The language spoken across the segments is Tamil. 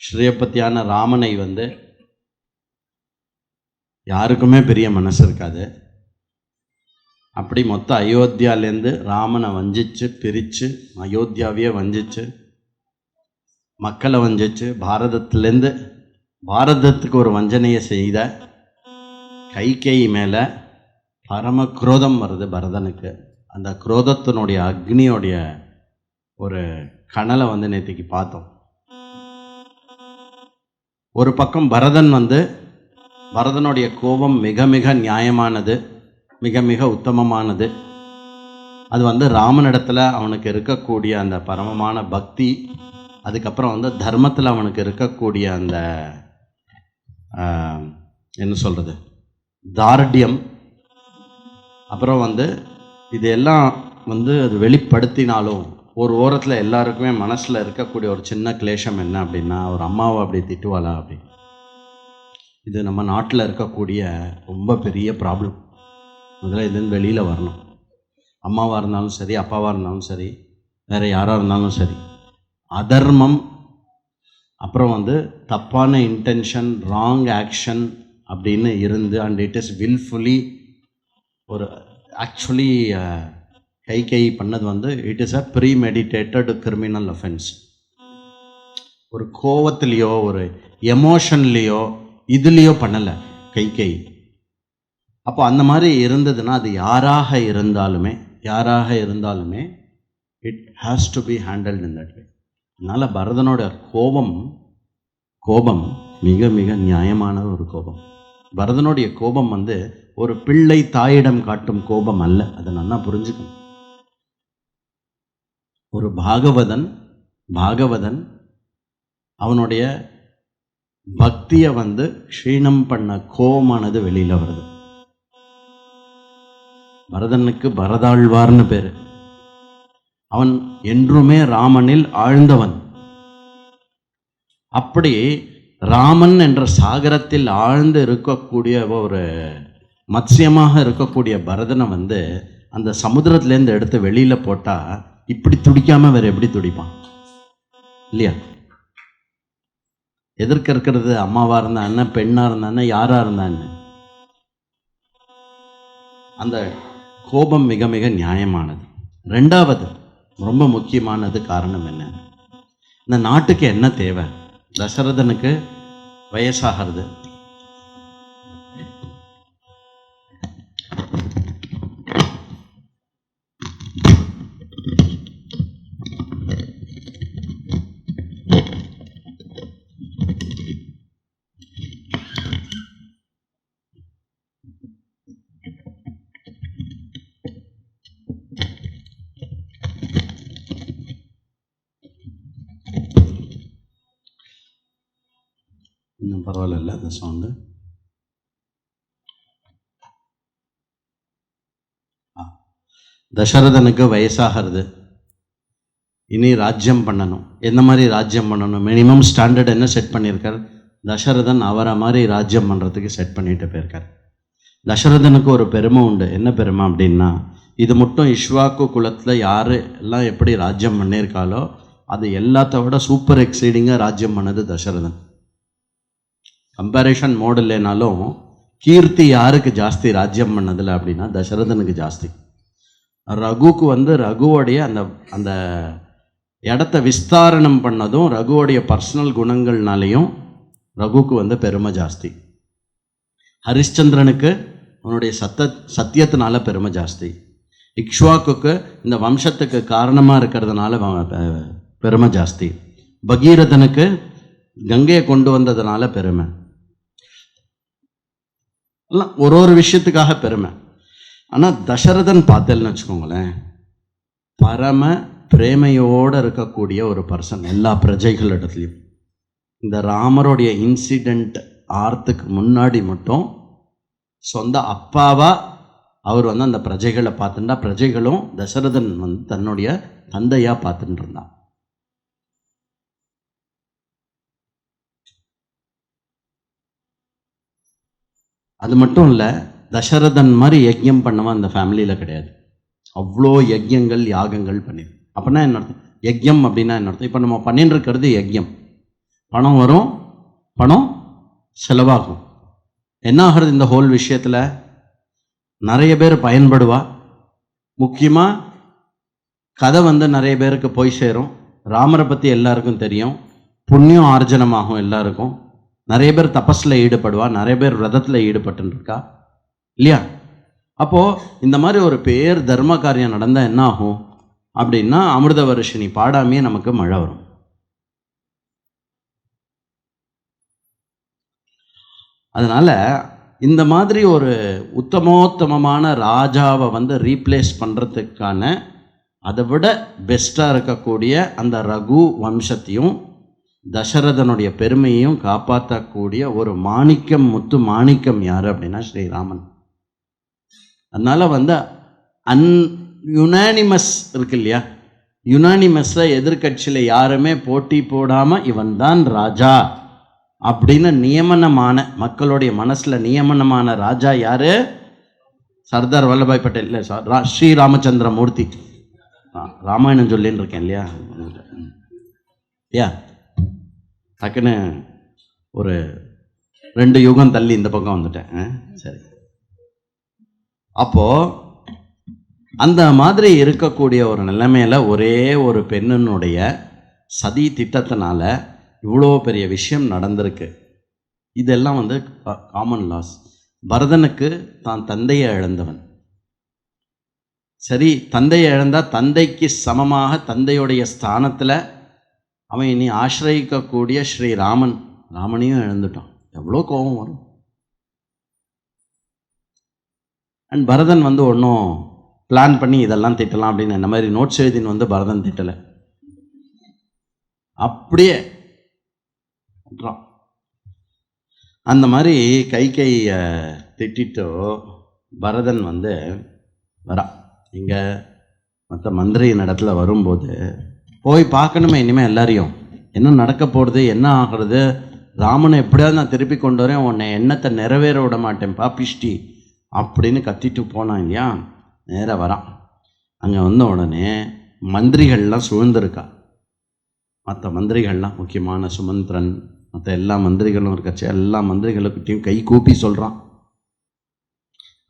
ஸ்ரீயப்பத்தியான ராமனை வந்து யாருக்குமே பெரிய மனசு இருக்காது. அப்படி மொத்த அயோத்தியாலேருந்து ராமனை வஞ்சிச்சு பிரித்து அயோத்தியாவையே வஞ்சிச்சு மக்களை வஞ்சிச்சு பாரதத்துலேருந்து பாரதத்துக்கு ஒரு வஞ்சனையை செய்த கைகை மேலே பரம குரோதம் வருது பரதனுக்கு. அந்த குரோதத்தினுடைய அக்னியோடைய ஒரு கனலை வந்து நேற்றுக்கு பார்த்தோம். ஒரு பக்கம் பரதன் வந்து பரதனுடைய கோபம் மிக மிக நியாயமானது மிக மிக உத்தமமானது. அது வந்து ராமனிடத்தில் அவனுக்கு இருக்கக்கூடிய அந்த பரமமான பக்தி அதுக்கப்புறம் வந்து தர்மத்தில் அவனுக்கு இருக்கக்கூடிய அந்த என்ன சொல்கிறது தார்டியம். அப்புறம் வந்து இது எல்லாம் வந்து அது வெளிப்படுத்தினாலும் ஒரு ஓரத்தில் எல்லாருக்குமே மனசில் இருக்கக்கூடிய ஒரு சின்ன கிளேஷம் என்ன அப்படின்னா ஒரு அம்மாவை அப்படி திட்டுவாளா அப்படின்னு. இது நம்ம நாட்டில் இருக்கக்கூடிய ரொம்ப பெரிய ப்ராப்ளம் முதல்ல இதுன்னு வெளியில் வரணும். அம்மாவாக இருந்தாலும் சரி அப்பாவாக இருந்தாலும் சரி வேறு யாராக இருந்தாலும் சரி அதர்மம் அப்புறம் வந்து தப்பான இன்டென்ஷன் ராங் ஆக்ஷன் அப்படின்னு இருந்து அண்ட் இட் இஸ் வில்ஃபுல்லி ஒரு ஆக்சுவலி கை கை பண்ணது வந்து it is a premeditated criminal offence ஒரு கோவத்துலேயோ ஒரு எமோஷன்லேயோ இதுலேயோ பண்ணலை கை கை அப்போ அந்த மாதிரி இருந்ததுன்னா அது யாராக இருந்தாலுமே யாராக இருந்தாலுமே it has to be handled in that way அதனால் பரதனோட கோபம் கோபம் மிக மிக நியாயமான ஒரு கோபம். பரதனுடைய கோபம் வந்து ஒரு பிள்ளை தாயிடம் காட்டும் கோபம் அல்ல. அதை நல்லா புரிஞ்சுக்கணும். ஒரு பாகவதன் பாகவதன் அவனுடைய பக்தியை வந்து க்ஷீணம் பண்ண கோபமானது வெளியில் வருது. பரதனுக்கு பரதாழ்வார்னு பேர். அவன் என்றுமே ராமனில் ஆழ்ந்தவன். அப்படி ராமன் என்ற சாகரத்தில் ஆழ்ந்து இருக்கக்கூடிய ஒரு மத்சியமாக இருக்கக்கூடிய பரதனை வந்து அந்த சமுத்திரத்துலேருந்து எடுத்து வெளியில் போட்டால் இப்படி துடிக்காம வேற எப்படி துடிப்பான்? இல்லையா? எதிர்க்க இருக்கிறது? அம்மாவா இருந்தா என்ன? பெண்ணா இருந்தா என்ன? யாரா இருந்தா என்ன? அந்த கோபம் மிக மிக நியாயமானது. ரெண்டாவது ரொம்ப முக்கியமானது காரணம் என்ன? இந்த நாட்டுக்கு என்ன தேவை? தசரதனுக்கு வயசாகிறது. இன்னும் பரவாயில்ல அந்த சாங்கு தசரதனுக்கு வயசாகிறது. இனி ராஜ்யம் பண்ணணும். எந்த மாதிரி ராஜ்யம் பண்ணணும்? மினிமம் ஸ்டாண்டர்ட் என்ன செட் பண்ணியிருக்கார்? தசரதன் அவரை மாதிரி ராஜ்யம் பண்ணுறதுக்கு செட் பண்ணிட்டு போயிருக்கார். தசரதனுக்கு ஒரு பெருமை உண்டு. என்ன பெருமை அப்படின்னா இது மட்டும் இஷ்வாக்கு குலத்தில் யார் எல்லாம் எப்படி ராஜ்யம் பண்ணியிருக்காளோ அது எல்லாத்த விட சூப்பர் எக்ஸைடிங்காக ராஜ்யம் பண்ணது தசரதன். கம்பேரிஷன் மோடு இல்லைனாலும் கீர்த்தி யாருக்கு ஜாஸ்தி ராஜ்யம் பண்ணதில்லை அப்படின்னா தசரதனுக்கு ஜாஸ்தி. ரகுக்கு வந்து ரகுவோடைய அந்த அந்த இடத்த விஸ்தாரணம் பண்ணதும் ரகுவோடைய பர்சனல் குணங்கள்னாலையும் ரகுக்கு வந்து பெருமை ஜாஸ்தி. ஹரிஷ்சந்திரனுக்கு உன்னுடைய சத்த சத்தியத்தினால பெருமை ஜாஸ்தி. இக்ஷ்வாக்குக்கு இந்த வம்சத்துக்கு காரணமாக இருக்கிறதுனால பெருமை ஜாஸ்தி. பகீரதனுக்கு கங்கையை கொண்டு வந்ததுனால பெருமை. எல்லாம் ஒரு ஒரு விஷயத்துக்காக பெருமை. ஆனால் தசரதன் பார்த்தேன்னு வச்சுக்கோங்களேன் பரம பிரேமையோடு இருக்கக்கூடிய ஒரு பர்சன் எல்லா பிரஜைகளிடத்துலையும் இந்த ராமருடைய இன்சிடெண்ட் ஆர்த்துக்கு முன்னாடி மட்டும் சொந்த அப்பாவாக அவர் வந்து அந்த பிரஜைகளை பார்த்துட்டா பிரஜைகளும் தசரதன் வந்து தன்னுடைய தந்தையாக பார்த்துட்டு இருந்தான். அது மட்டும் இல்லை தசரதன் மாதிரி யஜ்யம் பண்ணவன் அந்த ஃபேமிலியில் கிடையாது. அவ்வளோ யஜ்யங்கள் யாகங்கள் பண்ணிடு அப்படின்னா என்ன அர்த்தம்? யஜ்யம் அப்படின்னா என்ன அர்த்தம்? இப்போ நம்ம பண்ணிட்டு இருக்கிறது யஜ்யம். பணம் வரும் பணம் செலவாகும். என்ன ஆகிறது இந்த ஹோல் விஷயத்தில்? நிறைய பேர் பயன்படுவா. முக்கியமாக கதை வந்து நிறைய பேருக்கு போய் சேரும். ராமரை பற்றி எல்லாருக்கும் தெரியும். புண்ணியம் ஆர்ஜனமாகும் எல்லாருக்கும். நிறைய பேர் தபஸில் ஈடுபடுவா நிறைய பேர் விரதத்தில் ஈடுபட்டுருக்கா? இல்லையா? அப்போது இந்த மாதிரி ஒரு பேர் தர்ம காரியம் நடந்தால் என்ன ஆகும் அப்படின்னா அமிர்த வருஷினி பாடாமையே நமக்கு மழை வரும். அதனால் இந்த மாதிரி ஒரு உத்தமோத்தமமான ராஜாவை வந்து ரீப்ளேஸ் பண்ணுறதுக்கான அதை விட பெஸ்ட்டாக இருக்கக்கூடிய அந்த ரகு வம்சத்தையும் தசரதனுடைய பெருமையையும் காப்பாற்றக்கூடிய ஒரு மாணிக்கம் முத்து மாணிக்கம் யார் அப்படின்னா ஸ்ரீராமன். அதனால் வந்து அன் யுனானிமஸ் இருக்கு இல்லையா? யுனானிமஸில் எதிர்கட்சியில் யாருமே போட்டி போடாமல் இவன் தான் ராஜா அப்படின்னு நியமனமான மக்களுடைய மனசில் நியமனமான ராஜா யார்? சர்தார் வல்லபாய் பட்டேல். இல்லை சார் ரா ஸ்ரீ ராமச்சந்திர மூர்த்தி ஆ, ராமாயணம் சொல்லின்னு இருக்கேன் இல்லையா? ம். டக்குன்னு ஒரு ரெண்டு யுகம் தள்ளி இந்த பக்கம் வந்துட்டேன். ஆ, சரி. அப்போது அந்த மாதிரி இருக்கக்கூடிய ஒரு நிலைமையில் ஒரே ஒரு பெண்ணினுடைய சதி திட்டத்தினால இவ்வளோ பெரிய விஷயம் நடந்திருக்கு. இதெல்லாம் வந்து காமன் லாஸ் பரதனுக்கு தான் தந்தையை இழந்தவன். சரி தந்தையை இழந்தால் தந்தைக்கு சமமாக தந்தையுடைய ஸ்தானத்தில் அவன் இனி ஆசிரயிக்கக்கூடிய ஸ்ரீ ராமன் ராமனையும் இழந்துட்டான். எவ்வளோ கோபம் வரும். அண்ட் பரதன் வந்து ஒன்றும் பிளான் பண்ணி இதெல்லாம் திட்டலாம் அப்படின்னு இந்த மாதிரி நோட்ஸ் எழுதின்னு வந்து பரதன் திட்டலை. அப்படியே விட்டுறான் அந்த மாதிரி கை கையை திட்டோ பரதன் வந்து வரான் இங்கே மற்ற மந்திரியின் இடத்துல வரும்போது போய் பார்க்கணுமே இனிமேல் எல்லாரையும். என்ன நடக்க போகிறது என்ன ஆகிறது? ராமனை எப்படியாவது நான் திருப்பி கொண்டு வரேன் உன்னை எண்ணத்தை நிறைவேற விட மாட்டேன் பாப்பிஷ்டி. அப்படின்னு கத்திட்டு போனான் இல்லையா? நேராக வரான். அங்கே வந்த உடனே மந்திரிகள்லாம் சூழ்ந்திருக்கா. மற்ற மந்திரிகள்லாம் முக்கியமான சுமந்திரன் மற்ற எல்லா மந்திரிகளும் இருக்கச்சு எல்லா மந்திரிகளுக்கிட்டையும் கை கூப்பி சொல்கிறான்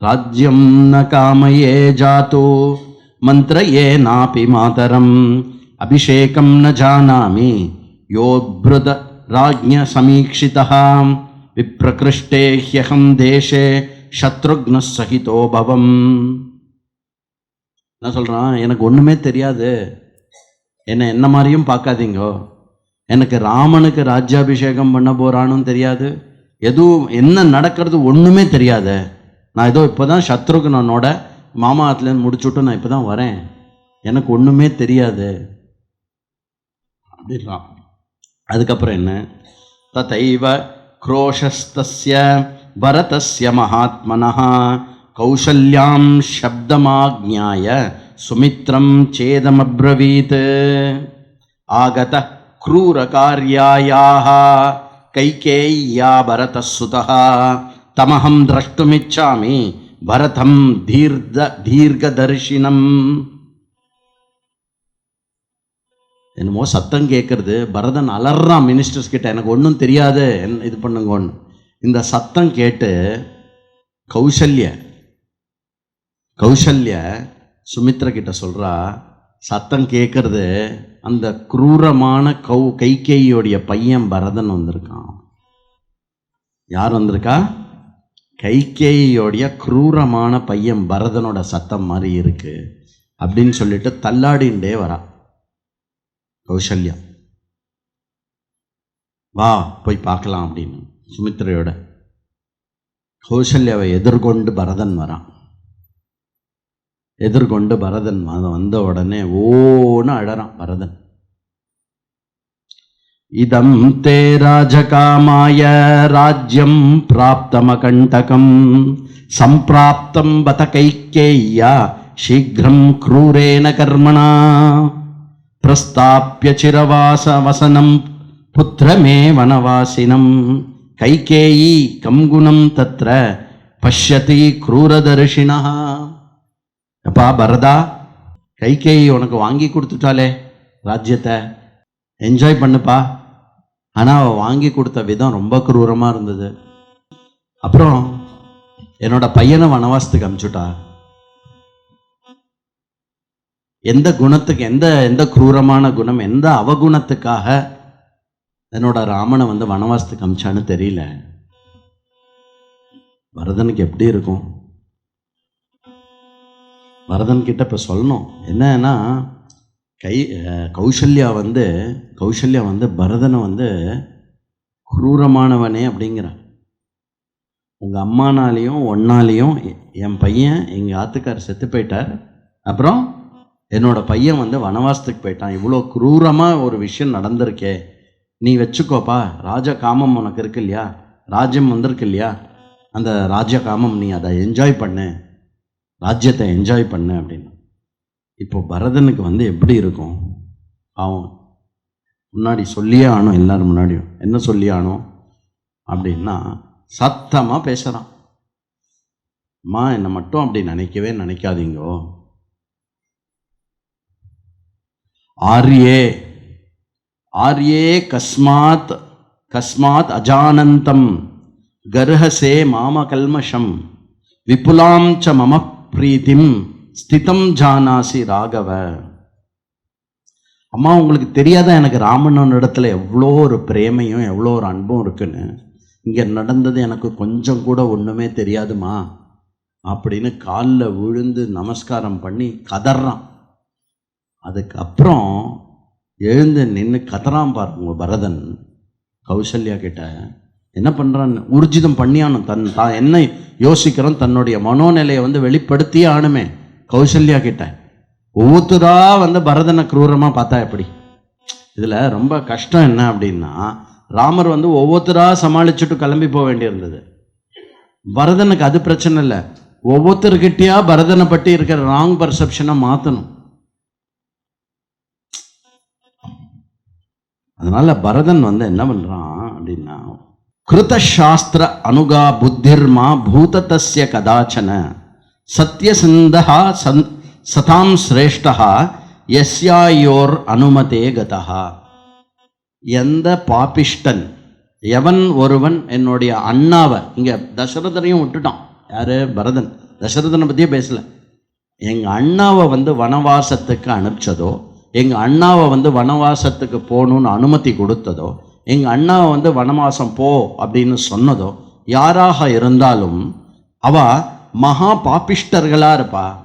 ராஜ்யம் ந காமையே ஜாத்தோ ஏ நாபி மாதரம் அபிஷேகம் ந ஜானாமி. யோப்ருத ராஜ்ய சமீக்ஷிதா. விப்ரகிருஷ்டே ஹ்யகம் தேசே சத்ருக்ன சகிதோ பவம். என்ன சொல்கிறான் எனக்கு ஒன்றுமே தெரியாது. என்னை என்ன மாதிரியும் பார்க்காதீங்கோ. எனக்கு ராமனுக்கு ராஜ்யாபிஷேகம் பண்ண போகிறானும் தெரியாது. எதுவும் என்ன நடக்கிறது ஒன்றுமே தெரியாது. நான் ஏதோ இப்போ தான் சத்ருகுணனோட மாமாத்துலேருந்து முடிச்சுட்டு நான் இப்போ தான் வரேன். எனக்கு ஒன்றுமே தெரியாது. அப்படின்றான் அதுக்கப்புறம் என்ன ததைவ குரோஷஸ்தஸ்ய பரதஸ்ய மகாத்மனः கௌசல்யாம் சப்தமாஜ்ஞாய சுமித்ரம் சேதமப்ரவீத் ஆகத क्रूरकार्यायाः कैकेय्या भरतः தமஹம் द्रष्टुमिच्छामि பரதம் தீர்த தீர்க்கதர்ஷினம் என்னமோ சத்தம் கேட்குறது பரதன் அலறான் மினிஸ்டர்ஸ் கிட்ட எனக்கு ஒன்றும் தெரியாது. என்ன இது பண்ணுங்கன்னு. இந்த சத்தம் கேட்டு கௌசல்ய கௌசல்ய சுமித்ரா கிட்ட சொல்கிறா சத்தம் கேட்கறது அந்த குரூரமான கௌ கைகேயோடைய பையன் பரதன் வந்திருக்கான். யார் வந்திருக்கா? கைகேயோடைய குரூரமான பையன் பரதனோட சத்தம் மாதிரி இருக்குது அப்படின்னு சொல்லிட்டு தள்ளாடிண்டே வரா. கௌசல்யா. வா போய் பார்க்கலாம் அப்படின்னு சுமித்ரையோட. கௌசல்யாவை எதிர்கொண்டு பரதன் வரான். எதிர்கொண்டு பரதன் வந்த உடனே ஓன்னு அழறான் பரதன். இதம் தே ராஜகாமாய ராஜ்யம் பிராப்தமகண்டகம். சம்பிராப்தம் பத சீக்கிரம் கிரூரேன கர்மணா. பிரஸ்தாப்பிய சிரவாசவசனம் புத்திரமே வனவாசினம் கைகேயி கங்குணம் தத்ர பஷ்யதி குரூரதர்ஷினா அப்பா பரதா கைகேயி உனக்கு வாங்கி கொடுத்துட்டாலே ராஜ்யத்தை. என்ஜாய் பண்ணுப்பா. ஆனால் அவள் வாங்கி கொடுத்த விதம் ரொம்ப குரூரமாக இருந்தது. அப்புறம் என்னோடய பையனை வனவாசத்துக்கு அமுச்சுட்டா. எந்த குணத்துக்கு எந்த எந்த குரூரமான குணம் எந்த அவகுணத்துக்காக என்னோட ராமனை வந்து வனவாசத்துக்கு அமிச்சான்னு தெரியல. பரதனுக்கு எப்படி இருக்கும்? வரதன்கிட்ட இப்போ சொல்லணும். என்னன்னா கை கௌசல்யா வந்து கௌசல்யா வந்து பரதனை வந்து குரூரமானவனே அப்படிங்கிறான் உங்கள் அம்மானாலையும் ஒன்னாலேயும் என் பையன் எங்கள் ஆத்துக்கார் செத்து போயிட்டார். அப்புறம் என்னோட பையன் வந்து வனவாசத்துக்கு போயிட்டான். இவ்வளோ குரூரமாக ஒரு விஷயம் நடந்திருக்கே. நீ வச்சுக்கோப்பா. ராஜ காமம் உனக்கு இருக்கு இல்லையா? ராஜ்யம் வந்திருக்கு இல்லையா? அந்த ராஜ காமம் நீ அதை என்ஜாய் பண்ணு. ராஜ்யத்தை என்ஜாய் பண்ணு அப்படின்னு. இப்போ பரதனுக்கு வந்து எப்படி இருக்கும்? அவன் முன்னாடி சொல்லியே ஆனும் எல்லாரும் முன்னாடியும். என்ன சொல்லியே ஆனோம் அப்படின்னா சத்தமாக பேசுகிறான் அம்மா என்னை மட்டும் அப்படி நினைக்கவே நினைக்காதீங்கோ. ஆர்யே ஆர்யே கஸ்மாத் கஸ்மாத் அஜானந்தம் கர்ஹசே மாம கல்மஷம் விபுலாம் ச மம பிரீத்திம் ஸ்திதம் ஜானாசி ராகவ. அம்மா உங்களுக்கு தெரியாத எனக்கு ராமனோட இடத்துல எவ்வளோ ஒரு பிரேமையும் எவ்வளோ ஒரு அன்பும் இருக்குன்னு? இங்கே நடந்தது எனக்கு கொஞ்சம் கூட ஒன்றுமே தெரியாதுமா? அப்படின்னு காலில் விழுந்து நமஸ்காரம் பண்ணி கதறான். அதுக்கப்புறம் எழுந்து நின்று கதறான் பாருங்க பரதன் கௌசல்யா கிட்ட. என்ன பண்ணுறான் ஊர்ஜிதம் பண்ணியானும் தன் தான் என்ன யோசிக்கிறோம் தன்னுடைய மனோநிலையை வந்து வெளிப்படுத்தியே ஆணுமே கௌசல்யா கிட்ட. ஒவ்வொருத்தராக வந்து பரதனை குரூரமாக பார்த்தா எப்படி? இதில் ரொம்ப கஷ்டம் என்ன அப்படின்னா ராமர் வந்து ஒவ்வொருத்தராக சமாளிச்சுட்டு கிளம்பி போக வேண்டியிருந்தது. பரதனுக்கு அது பிரச்சனை இல்லை. ஒவ்வொருத்தர்கிட்டயா பரதனை பற்றி இருக்கிற ராங் பர்செப்ஷனை மாற்றணும் அதனால பரதன் வந்து என்ன பண்ணுறான் அப்படின்னா கிருத சாஸ்திர அனுகா புத்திர்மா பூததஸ்ய கதாச்சன சத்யசிந்தா சந் சதாம் சிரேஷ்டா எஸ்யாயோர் அனுமதே கதா எந்த பாபிஷ்டன் எவன் ஒருவன் என்னுடைய அண்ணாவை இங்கே தசரதனையும் விட்டுட்டான். யாரு? பரதன். தசரதனை பற்றியே பேசலை. எங்கள் அண்ணாவை வந்து வனவாசத்துக்கு அனுப்பிச்சதோ எங்கள் அண்ணாவை வந்து வனவாசத்துக்கு போகணுன்னு அனுமதி கொடுத்ததோ எங்கள் அண்ணாவை வந்து வனவாசம் போ அப்படின்னு சொன்னதோ யாராக இருந்தாலும் அவ மகா பாப்பிஷ்டர்களாக இருப்பாள்